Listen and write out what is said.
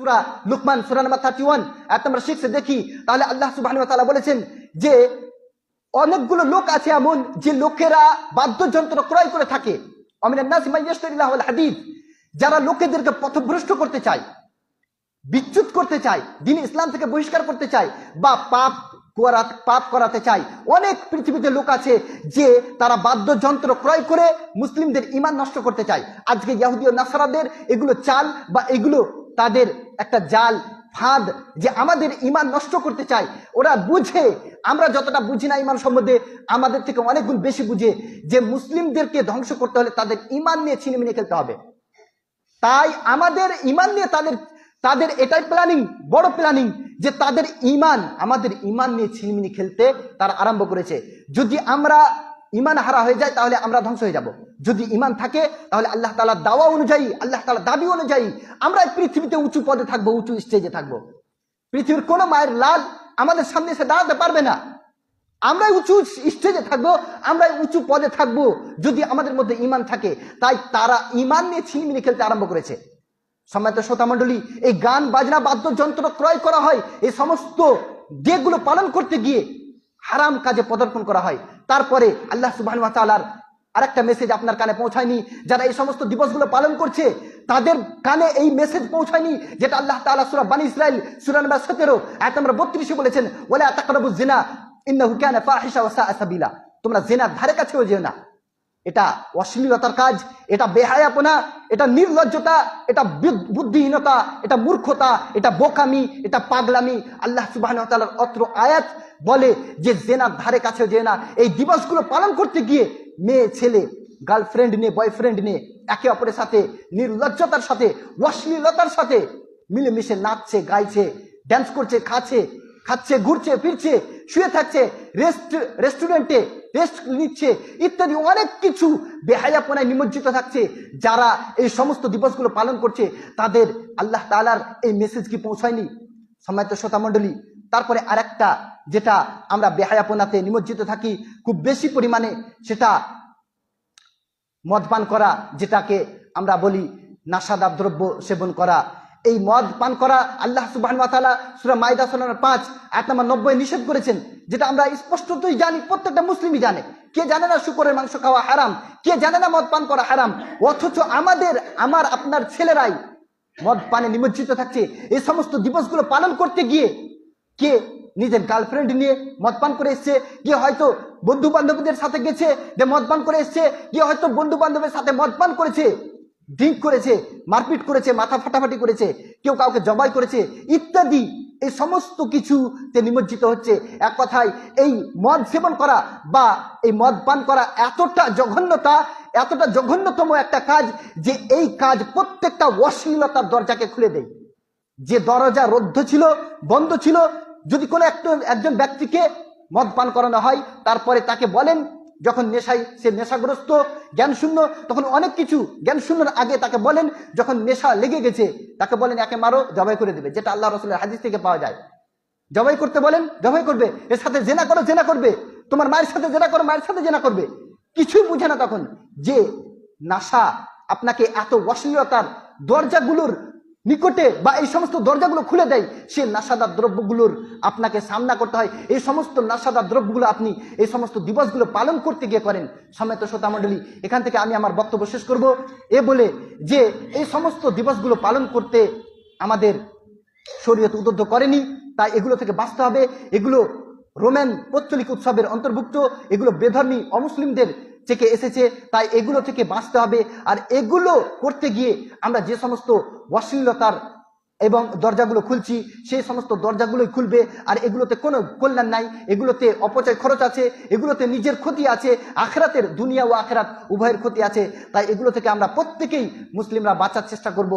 সুরা লুকমান, সুরা number thirty one এক নম্বর সিক্সে দেখি। তাহলে আল্লাহ সুবাহ বলেছেন যে, অনেকগুলো লোক আছে এমন যে লোকেরা বাদ্যযন্ত্র ক্রয় করে থাকে। হাদিদ যারা লোকেদেরকে পথভ্রষ্ট করতে চায়, বিচ্যুত করতে চায়, দিন ইসলাম থেকে বহিষ্কার করতে চায়, বা পাপ করা পাপ করাতে চায় অনেক পৃথিবীতে লোক আছে যে তারা বাদ্যযন্ত্র ক্রয় করে মুসলিমদের ইমান নষ্ট করতে চায়। আজকে ইয়াহুদি ও নাসারাদের এগুলো চাল বা এগুলো তাদের একটা জাল, ফাঁদ যে আমাদের ইমান নষ্ট করতে চায়। ওরা বুঝে, আমরা যতটা বুঝি না ইমান সম্বন্ধে, আমাদের থেকে অনেক গুণ বেশি বুঝে যে মুসলিমদেরকে ধ্বংস করতে হলে তাদের ইমান নিয়ে ছিনিমিনি খেলতে হবে। তাই আমাদের ইমান নিয়ে তাদের তাদের এটাই প্ল্যানিং বড় প্ল্যানিং যে তাদের ইমান, আমাদের ইমান নিয়ে ছিনিমিনি খেলতে তারা আরম্ভ করেছে। যদি আমরা ইমান হারা হয়ে যায় তাহলে আমরা ধ্বংস হয়ে যাব। যদি ইমান থাকে, তাহলে আল্লাহ তালা দাওয়া অনুযায়ী, আল্লাহ তালা দাবি অনুযায়ী আমরা পৃথিবীতে উঁচু পদে থাকব, উঁচু স্টেজে থাকব। পৃথিবীর কোনো মায়ের লাল আমাদের সামনে এসে দাঁড়াতে পারবে না। আমরাই উঁচু স্টেজে থাকব, আমরাই উঁচু পদে থাকব। যদি আমাদের মধ্যে ইমান থাকে, তাই তারা ইমান নিয়ে ছিনিমিনি খেলতে আরম্ভ করেছে। সম্মানিত শ্রোতা মণ্ডলী, এই গান, বাজনা, বাদ্যযন্ত্র ক্রয় করা হয়, এই সমস্ত দিকগুলো পালন করতে গিয়ে হারাম কাজে পদার্পণ করা হয়। তারপরে আল্লাহ সুবাহ তালার আরেকটা মেসেজ আপনার কানে পৌঁছায়নি, যারা এই সমস্ত দিবসগুলো পালন করছে, তাদের কানে এই মেসেজ পৌঁছায়নি, যেটা আল্লাহ তাআলা সূরা বানি ইসরাইল সূরা নম্বর 17 আয়াত নম্বর 32 বলেছেন বলে তাকরাবুজ জিনা, ইন্নাহু কানা ফাহিশা ওয়া সাবিলা। তোমরা জিনার ধারে কাছেও যেও না। এটা অশ্লীলতার কাজ, এটা বেহায়াপনা, এটা নির্লজ্জতা, এটা বুদ্ধিহীনতা, এটা মূর্খতা, এটা বোকামি, এটা পাগলামি। আল্লাহ সুবাহ অত্র আয়াত বলে যে জেনার ধারে কাছে যে না, এই দিবসগুলো পালন করতে গিয়ে মেয়ে, ছেলে গার্লফ্রেন্ড নিয়ে বয়ফ্রেন্ড নিয়ে একে অপরের সাথে, নির্লজ্জতার সাথে, অশ্লীলতার সাথে মিলেমিশে নাচছে, গাইছে ড্যান্স করছে, খাচ্ছে খাচ্ছে, ঘুরছে, ফিরছে শুয়ে থাকছে রেস্ট রেস্টুরেন্টে রেস্ট নিচ্ছে, ইত্যাদি অনেক কিছু বেহায়াপনায় নিমজ্জিত থাকছে। যারা এই সমস্ত দিবসগুলো পালন করছে, তাদের আল্লাহ তাআলার এই মেসেজ কি পৌঁছায়নি? সম্মানিত শ্রোতা মণ্ডলী, তারপরে আরেকটা যেটা আমরা বেহায়াপনাতে নিমজ্জিত থাকি, খুব বেশি পরিমাণে সেটা মদ পান করা, যেটাকে আমরা বলি নাশাদার দ্রব্য সেবন করা। এই মদ পান করা আল্লাহ সুবাহ সুরা মাইদা সোনার পাঁচ এক নম্বর নব্বই নিষেধ করেছেন, যেটা আমরা স্পষ্টতই জানি, প্রত্যেকটা মুসলিমই জানে। কে জানে না শুকরের মাংস খাওয়া হারাম? কে জানে না মদ পান করা হারাম? অথচ আমাদের, আমার, আপনার ছেলেরাই মদ পানে নিমজ্জিত থাকছে। এই সমস্ত দিবসগুলো পালন করতে গিয়ে কে নিজের গার্লফ্রেন্ড নিয়ে মদ পান করে এসছে? কে হয়তো বন্ধু বান্ধবদের সাথে গেছে যে মদ পান করে এসছে? কে হয়তো বন্ধু বান্ধবের সাথে মদ পান করেছে? ড্রিঙ্ক করেছে, মারপিট করেছে, মাথা ফাটাফাটি করেছে, কেউ কাউকে জবাই করেছে, ইত্যাদি, এই সমস্ত কিছুতে নিমজ্জিত হচ্ছে। এক কথায়, এই মদ সেবন করা বা এই মদ পান করা এতটা জঘন্যতা, এতটা জঘন্যতম একটা কাজ যে এই কাজ প্রত্যেকটা অশ্লীলতার দরজাকে খুলে দেয়। যে দরজা রুদ্ধ ছিল, বন্ধ ছিল, যদি কোনো একটা একজন ব্যক্তিকে মদ পান করানো হয়, তারপরে তাকে বলেন যখন নেশায়, সে নেশাগ্রস্ত জ্ঞান শূন্য তখন অনেক কিছু জ্ঞান শূন্যর আগে তাকে বলেন, যখন নেশা লেগে গেছে, তাকে বলেন, একে মারো, জবাই করে দেবে। যেটা আল্লাহ রসুলের হাদিস থেকে পাওয়া যায়। জবাই করতে বলেন, জবাই করবে, এর সাথে জেনা করো, জেনা করবে। তোমার মায়ের সাথে জেনা করো, মায়ের সাথে জেনা করবে। কিছুই বুঝে না তখন যে নাশা আপনাকে এত অশ্লীলতার দরজাগুলোর নিকটে বা এই সমস্ত দরজাগুলো খুলে দেয়, সে নাশাদার দ্রব্যগুলোর আপনাকে সামনা করতে হয়। এই সমস্ত নাশাদার দ্রব্যগুলো আপনি এই সমস্ত দিবসগুলো পালন করতে গিয়ে করেন। সমেত শ্রোতা মণ্ডলী, এখান থেকে আমি আমার বক্তব্য শেষ করব। এ বলে যে এই সমস্ত দিবসগুলো পালন করতে আমাদের শরীয়ত উদ্বুদ্ধ করেনি, তাই এগুলো থেকে বাঁচতে হবে। এগুলো রোমান পৌত্তলিক উৎসবের অন্তর্ভুক্ত, এগুলো বেধর্মী অমুসলিমদের থেকে এসেছে, তাই এগুলো থেকে বাঁচতে হবে। আর এগুলো করতে গিয়ে আমরা যে সমস্ত অশ্লীলতার এবং দরজাগুলো খুলছি, সেই সমস্ত দরজাগুলোই খুলবে। আর এগুলোতে কোনো কল্যাণ নাই। এগুলোতে অপচয় খরচ আছে, এগুলোতে নিজের ক্ষতি আছে, আখরাতের দুনিয়া ও আখরাত উভয়ের ক্ষতি আছে। তাই এগুলো থেকে আমরা প্রত্যেকেই মুসলিমরা বাঁচার চেষ্টা করব।